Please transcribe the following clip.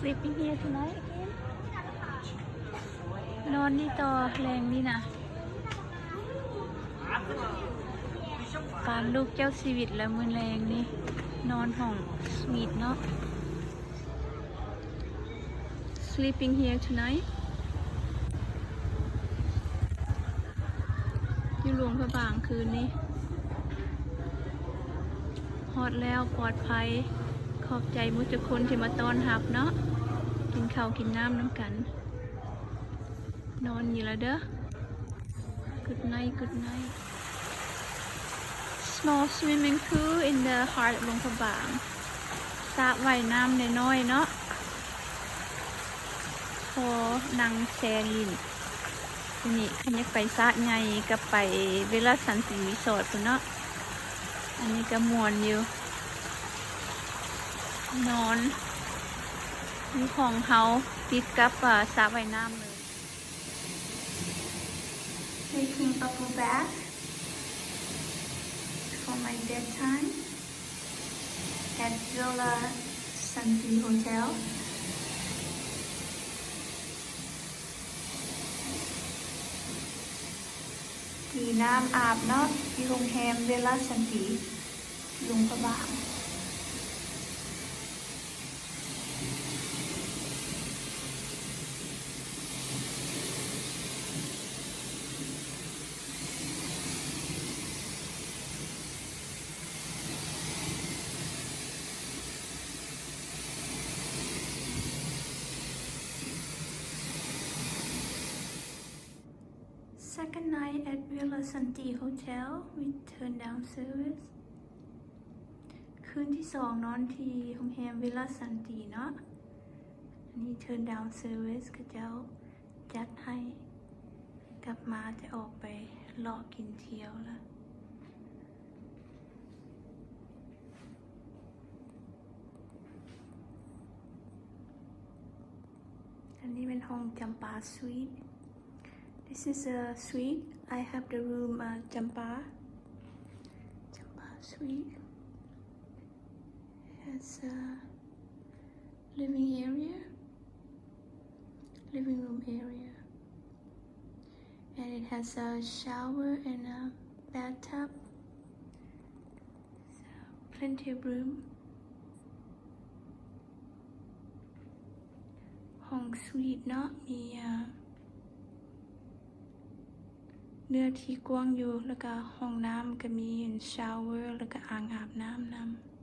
sleeping here tonight again นอนนี่ต่อแรงนี่นะปานลูกเจ้าชีวิตแล้วมือแรงนี่ นอนห้องสวีทเนาะ sleeping here tonight อยู่หลวงพระบางคืนนี้ฮอดแล้วปลอดภัย ขอบใจมุจุคนที่มาต้อนรับเนาะกินข้าวกินน้ำน้ำกัน นอนอยู่แล้วเด้อ Good night Good night Small swimming pool in the heart ลงพระบางสระว่ายน้ำน้อยๆเนาะพอนังแซลินทีนี้ขันยากไปสระใหญ่ก็ไปเวลาสันติรีสอร์ทพุ่นเนาะ อันนี้ก็มวนอยู่ นอนมีของเขาติดกับอ่าสระว่ายน้ำเลย Taking bubble bath for my bedtime at Villa Santi Hotel ทีน้ำอาบเนาะที่โรงแรมเวลาสันติลุงพระบาง Second night at Villa Santi Hotel with turn down service คืนที่สองนอนที่โรงแรมวิลล่าสันติเนาะ อันนี้ turn down service ก็เจ้าจัดให้ กลับมาจะออกไปเลาะกินเที่ยวล้วอันนี้เป็นห้องจำปาสวีท This is a suite. I have the room uh, Champa. Champa suite. Has a living area, living room area, and it has a shower and a bathtub. So plenty of room. ห้องสวีทเนาะมีอ่า เนื้อที่กว้างอยู่แล้วก็ห้องน้ำก็มีชาวเวอร์แล้วก็อ่างอาบน้ำนำ